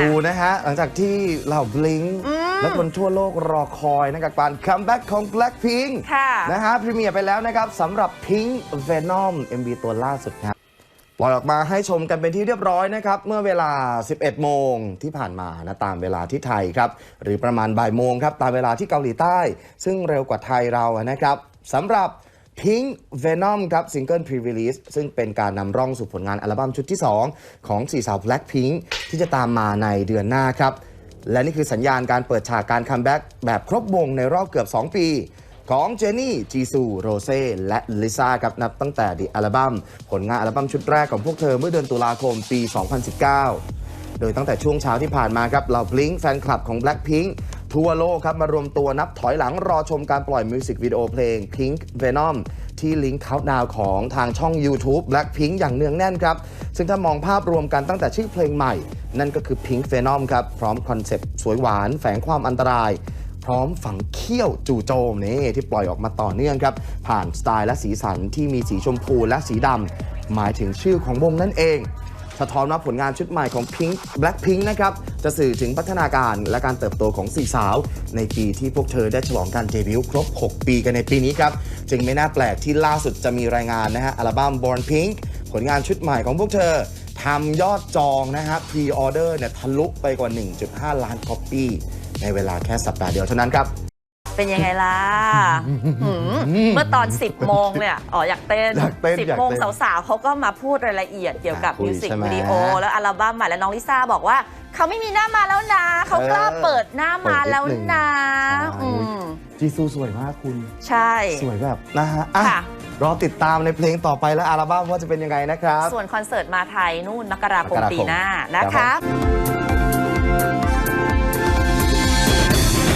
ดูนะฮะ หลังจากที่เหล่าบลิงอืมและคนทั่วโลกรอคอยนะกับการคัมแบ็กของ Blackpink ค่ะนะฮะพรีเมียร์ไปแล้วนะครับสำหรับ Pink Venom MV ตัวล่าสุดครับปล่อยออกมาให้ชมกันเป็นที่เรียบร้อยนะครับ เมื่อเวลา 11 โมงที่ผ่านมานะตามเวลาที่ไทยครับ หรือประมาณบ่ายโมงครับ ตามเวลาที่เกาหลีใต้ ซึ่งเร็วกว่าไทยเราอะนะครับสำหรับ Pink Venom ครับซิงเกิล Pre-Release ซึ่งเป็นการนำร่องสู่ผลงานอัลบั้มชุดที่ 2 ของสี่สาว Blackpink ที่จะตามมาในเดือนหน้าครับ และนี่คือสัญญาณการเปิดฉากการคัมแบ็กแบบครบวงในรอบเกือบ 2 ปีของเจนี่ จีซู โรเซ่ และลิซ่าครับนับตั้งแต่ดีอัลบั้มผลงานอัลบั้มชุดแรกของพวกเธอเมื่อเดือนตุลาคมปี 2019 โดยตั้งแต่ช่วงเช้าที่ผ่านมาครับเหล่าบลิงแฟนคลับของ Blackpink ทั่วโลกครับมารวมตัวนับถอยหลังรอชมการปล่อยมิวสิกวิดีโอเพลง Pink Venom ที่ลิงก์เขาดาวของทางช่อง YouTube Blackpink อย่างเนืองแน่นครับ ซึ่งถ้ามองภาพรวมกันตั้งแต่ชื่อเพลงใหม่ นั่นก็คือ Pink Venom ครับ พร้อมคอนเซปต์สวยหวานแฝงความอันตราย พร้อมฝังเขี้ยวจู่โจมนี่ที่ปล่อยออกมาต่อเนื่องครับ ผ่านสไตล์และสีสันที่มีสีชมพูและสีดำหมายถึงชื่อของวงนั่นเอง สะท้อนว่าผลงานชุดใหม่ของ Pink Blackpink นะครับ จะสื่อถึงพัฒนาการและการเติบโตของสี่สาว ในปีที่พวกเธอได้ฉลองการเดบิวต์ครบ 6 ปีกันในปีนี้ครับ จึงไม่น่าแปลกที่ล่าสุดจะมีรายงานนะฮะ อัลบั้ม Born Pink ผลงานชุดใหม่ของพวกเธอทำยอดจองนะฮะ pre order เนี่ยทะลุไปกว่า 1.5 ล้านก๊อปปี้ในเวลาแค่สัปดาห์เดียวเท่านั้นครับ เป็นยังไงล่ะหืมเมื่อตอน 10 โมงเนี่ยอ๋ออยากเต้น อยากเต้นอยาก10โมงเต้นสาวๆเขาก็มาพูดรายละเอียดเกี่ยวกับอยากคุยมิวสิกใช่ไหมวิดีโอแล้วอัลบั้มใหม่แล้วน้องลิซ่าบอกว่า เขาไม่มีหน้ามาแล้วนะ เขากล้าเออเปิดหน้ามาแล้วนะเปิดนิดนึง อืมจีซูสวยมากคุณ ใช่ สวยแบบนะฮะอะค่ะ รอติดตามในเพลงต่อไปและอัลบั้มว่าจะเป็นยังไงนะครับ ส่วนคอนเสิร์ตมาไทยนู่นมกราคมมกราคมปีหน้านะครัคะ บ